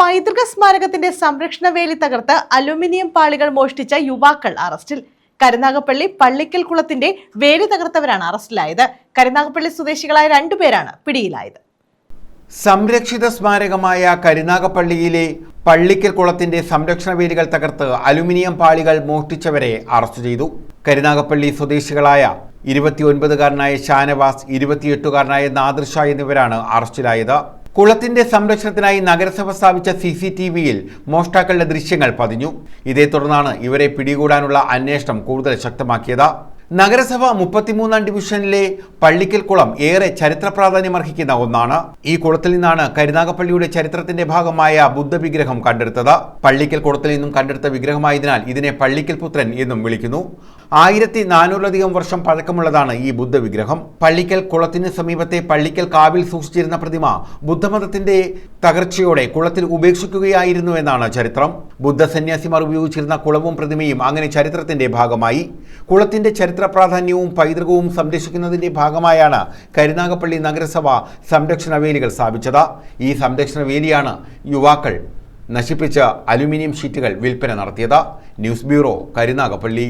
പൈതൃക സ്മാരകത്തിന്റെ സംരക്ഷണ വേലി തകർത്ത് അലുമിനിയം പാളികൾ മോഷ്ടിച്ച യുവാക്കൾ അറസ്റ്റിൽ. കരുനാഗപ്പള്ളി പള്ളിക്കൽ കുളത്തിന്റെ വേലി തകർത്തവരാണ് അറസ്റ്റിലായത്. കരുനാഗപ്പള്ളി സ്വദേശികളായ രണ്ടുപേരാണ് പിടിയിലായത്. സംരക്ഷിത സ്മാരകമായ കരുനാഗപ്പള്ളിയിലെ പള്ളിക്കൽ കുളത്തിന്റെ സംരക്ഷണ വേലികൾ തകർത്ത് അലുമിനിയം പാളികൾ മോഷ്ടിച്ചവരെ അറസ്റ്റ് ചെയ്തു. കരുനാഗപ്പള്ളി സ്വദേശികളായ ഇരുപത്തിയൊൻപതുകാരനായ ഷാനവാസ് ഇരുപത്തിയെട്ടുകാരനായ നാദിർഷ എന്നിവരാണ് അറസ്റ്റിലായത്. കുളത്തിന്റെ സംരക്ഷണത്തിനായി നഗരസഭ സ്ഥാപിച്ച സി സി ടി വിയിൽ മോഷ്ടാക്കളുടെ ദൃശ്യങ്ങൾ പതിഞ്ഞു. ഇതേ തുടർന്നാണ് ഇവരെ പിടികൂടാനുള്ള അന്വേഷണം കൂടുതൽ ശക്തമാക്കിയത്. നഗരസഭ മുപ്പത്തിമൂന്നാം ഡിവിഷനിലെ പള്ളിക്കൽ കുളം ഏറെ ചരിത്ര പ്രാധാന്യമർഹിക്കുന്ന ഒന്നാണ്. ഈ കുളത്തിൽ നിന്നാണ് കരുനാഗപ്പള്ളിയുടെ ചരിത്രത്തിന്റെ ഭാഗമായ ബുദ്ധ വിഗ്രഹം കണ്ടെടുത്തത്. പള്ളിക്കൽ കുളത്തിൽ നിന്നും കണ്ടെടുത്ത വിഗ്രഹമായതിനാൽ ഇതിനെ പള്ളിക്കൽ പുത്രൻ എന്നും വിളിക്കുന്നു. ആയിരത്തി നാനൂറിലധികം വർഷം പഴക്കമുള്ളതാണ് ഈ ബുദ്ധ വിഗ്രഹം പള്ളിക്കൽ കുളത്തിന് സമീപത്തെ പള്ളിക്കൽ കാവിൽ സൂക്ഷിച്ചിരുന്ന പ്രതിമ ബുദ്ധമതത്തിന്റെ തകർച്ചയോടെ കുളത്തിൽ ഉപേക്ഷിക്കുകയായിരുന്നു എന്നാണ് ചരിത്രം. ബുദ്ധ സന്യാസിമാർ ഉപയോഗിച്ചിരുന്ന കുളവും പ്രതിമയും അങ്ങനെ ചരിത്രത്തിന്റെ ഭാഗമായി. കുളത്തിന്റെ ചരിത്ര പ്രാധാന്യവും പൈതൃകവും സംരക്ഷിക്കുന്നതിന്റെ ഭാഗമായാണ് കരുനാഗപ്പള്ളി നഗരസഭ സംരക്ഷണ വേലികൾ സ്ഥാപിച്ചത്. ഈ സംരക്ഷണ വേലിയാണ് യുവാക്കൾ നശിപ്പിച്ച അലുമിനിയം ഷീറ്റുകൾ വിൽപ്പന നടത്തിയത്. News bureau Karunagappally.